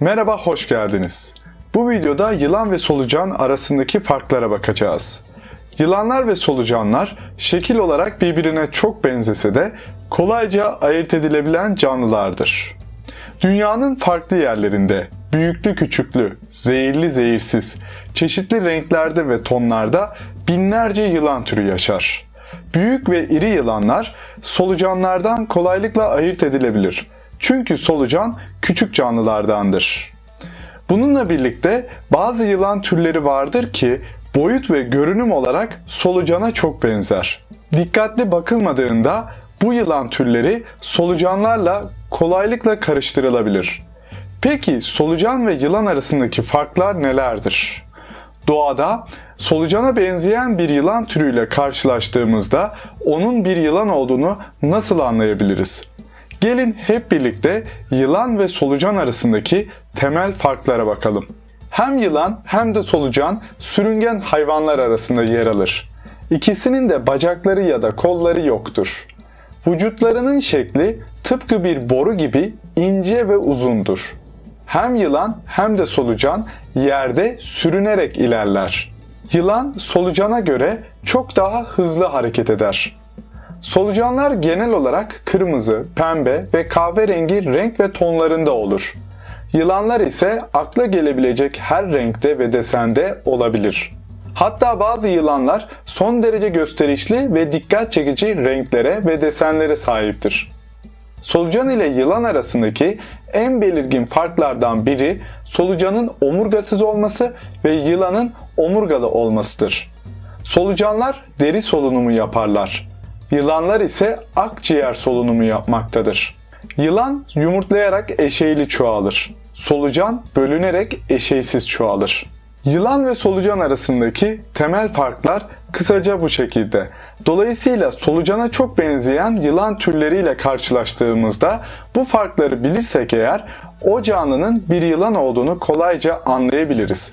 Merhaba, hoş geldiniz. Bu videoda yılan ve solucan arasındaki farklara bakacağız. Yılanlar ve solucanlar şekil olarak birbirine çok benzese de kolayca ayırt edilebilen canlılardır. Dünyanın farklı yerlerinde büyüklü küçüklü, zehirli zehirsiz, çeşitli renklerde ve tonlarda binlerce yılan türü yaşar. Büyük ve iri yılanlar solucanlardan kolaylıkla ayırt edilebilir. Çünkü solucan küçük canlılardandır. Bununla birlikte bazı yılan türleri vardır ki boyut ve görünüm olarak solucana çok benzer. Dikkatli bakılmadığında bu yılan türleri solucanlarla kolaylıkla karıştırılabilir. Peki solucan ve yılan arasındaki farklar nelerdir? Doğada solucana benzeyen bir yılan türüyle karşılaştığımızda onun bir yılan olduğunu nasıl anlayabiliriz? Gelin hep birlikte yılan ve solucan arasındaki temel farklara bakalım. Hem yılan hem de solucan sürüngen hayvanlar arasında yer alır. İkisinin de bacakları ya da kolları yoktur. Vücutlarının şekli tıpkı bir boru gibi ince ve uzundur. Hem yılan hem de solucan yerde sürünerek ilerler. Yılan solucana göre çok daha hızlı hareket eder. Solucanlar genel olarak kırmızı, pembe ve kahverengi renk ve tonlarında olur. Yılanlar ise akla gelebilecek her renkte ve desende olabilir. Hatta bazı yılanlar son derece gösterişli ve dikkat çekici renklere ve desenlere sahiptir. Solucan ile yılan arasındaki en belirgin farklardan biri solucanın omurgasız olması ve yılanın omurgalı olmasıdır. Solucanlar deri solunumu yaparlar. Yılanlar ise akciğer solunumu yapmaktadır. Yılan yumurtlayarak eşeyli çoğalır. Solucan bölünerek eşeysiz çoğalır. Yılan ve solucan arasındaki temel farklar kısaca bu şekilde. Dolayısıyla solucana çok benzeyen yılan türleriyle karşılaştığımızda bu farkları bilirsek eğer o canlının bir yılan olduğunu kolayca anlayabiliriz.